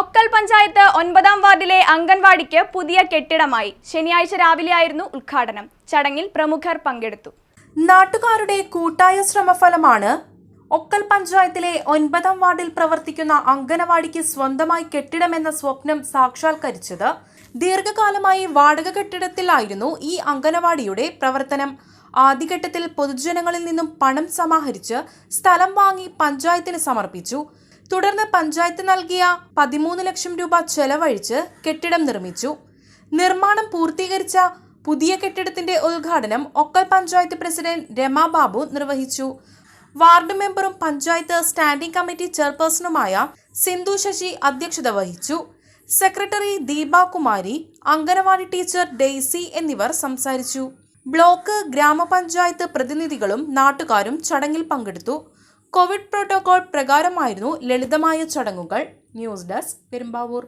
ഒക്കൽ പഞ്ചായത്ത് ഒൻപതാം വാർഡിലെ അംഗൻവാടിക്ക് പുതിയ കെട്ടിടമായി ശനിയാഴ്ച രാവിലെയായിരുന്നു ഉദ്ഘാടനം. ചടങ്ങിൽ പ്രമുഖർ പങ്കെടുത്തു. നാട്ടുകാരുടെ കൂട്ടായ ശ്രമഫലമാണ് ഒക്കൽ പഞ്ചായത്തിലെ ഒൻപതാം വാർഡിൽ പ്രവർത്തിക്കുന്ന അംഗനവാടിക്ക് സ്വന്തമായി കെട്ടിടമെന്ന സ്വപ്നം സാക്ഷാത്കരിച്ചത് ദീർഘകാലമായി വാടക കെട്ടിടത്തിലായിരുന്നു ഈ അംഗനവാടിയുടെ പ്രവർത്തനം. ആദ്യഘട്ടത്തിൽ പൊതുജനങ്ങളിൽ നിന്നും പണം സമാഹരിച്ച് സ്ഥലം വാങ്ങി പഞ്ചായത്തിന് സമർപ്പിച്ചു. തുടർന്ന് പഞ്ചായത്ത് നൽകിയ പതിമൂന്ന് ലക്ഷം രൂപ ചെലവഴിച്ച് കെട്ടിടം നിർമ്മിച്ചു. നിർമ്മാണം പൂർത്തീകരിച്ച പുതിയ കെട്ടിടത്തിന്റെ ഉദ്ഘാടനം ഒക്കൽ പഞ്ചായത്ത് പ്രസിഡന്റ് രമാ ബാബു നിർവഹിച്ചു. വാർഡ് മെമ്പറും പഞ്ചായത്ത് സ്റ്റാൻഡിംഗ് കമ്മിറ്റി ചെയർപേഴ്സണുമായ സിന്ധു ശശി അധ്യക്ഷത വഹിച്ചു. Secretary Deepakumari anganwadi teacher Daisy എന്നിവർ സംസാരിച്ചു. ബ്ലോക്ക് ഗ്രാമപഞ്ചായത്ത് പ്രതിനിധികളും നാട്ടുകാരും ചടങ്ങിൽ പങ്കെടുത്തു. കോവിഡ് പ്രോട്ടോകോൾ പ്രകാരമായിരുന്നു ലളിതമായ ചടങ്ങുകൾ. News desk Perumbavoor.